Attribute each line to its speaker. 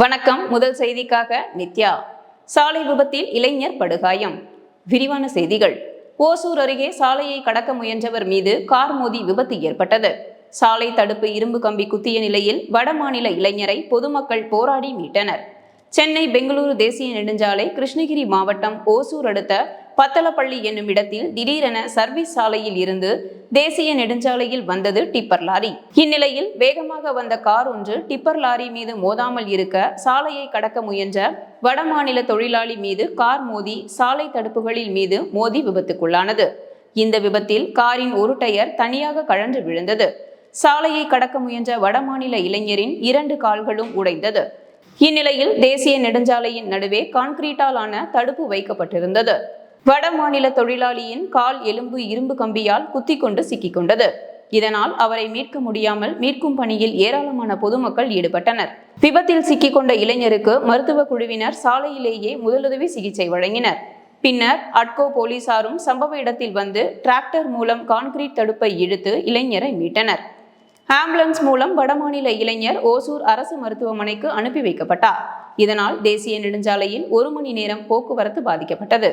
Speaker 1: வணக்கம் முதல் செய்திக்காக நித்யா சாலை விபத்தில் இளைஞர் படுகாயம் விரிவான செய்திகள் ஓசூர் அருகே சாலையை கடக்க முயன்றவர் மீது கார் மோதி விபத்து ஏற்பட்டது சாலை தடுப்பு இரும்பு கம்பி குத்திய நிலையில் வடமாநில இளைஞரை பொதுமக்கள் போராடி மீட்டனர் சென்னை பெங்களூரு தேசிய நெடுஞ்சாலை கிருஷ்ணகிரி மாவட்டம் ஓசூர் அடுத்த பத்தலப்பள்ளி என்னும் இடத்தில் திடீரென சர்வீஸ் சாலையில் இருந்து தேசிய நெடுஞ்சாலையில் வந்தது டிப்பர் லாரி இந்நிலையில் வேகமாக வந்த கார் ஒன்று டிப்பர் லாரி மீது மோதாமல் இருக்க சாலையை கடக்க முயன்ற வடமாநில தொழிலாளி மீது கார் மோதி சாலை தடுப்புகளில் மீது மோதி விபத்துக்குள்ளானது இந்த விபத்தில் காரின் ஒரு டயர் தனியாக கழன்று விழுந்தது சாலையை கடக்க முயன்ற வடமாநில இளைஞரின் இரண்டு கால்களும் உடைந்தது இந்நிலையில் தேசிய நெடுஞ்சாலையின் நடுவே கான்கிரீட்டால் ஆன தடுப்பு வைக்கப்பட்டிருந்தது மாநில தொழிலாளியின் கால் எலும்பு இரும்பு கம்பியால் குத்தி கொண்டு சிக்கிக்கொண்டது இதனால் அவரை மீட்க முடியாமல் மீட்கும் பணியில் ஏராளமான பொதுமக்கள் ஈடுபட்டனர் விபத்தில் சிக்கிக்கொண்ட இளைஞருக்கு மருத்துவ குழுவினர் சாலையிலேயே முதலுதவி சிகிச்சை வழங்கினர் பின்னர் அட்கோ போலீசாரும் சம்பவ இடத்தில் வந்து டிராக்டர் மூலம் கான்கிரீட் தடுப்பை இழுத்து இளைஞரை மீட்டனர் ஆம்புலன்ஸ் மூலம் வடமாநில இளைஞர் ஓசூர் அரசு மருத்துவமனைக்கு அனுப்பி வைக்கப்பட்டார் இதனால் தேசிய நெடுஞ்சாலையில் ஒரு மணி நேரம் போக்குவரத்து பாதிக்கப்பட்டது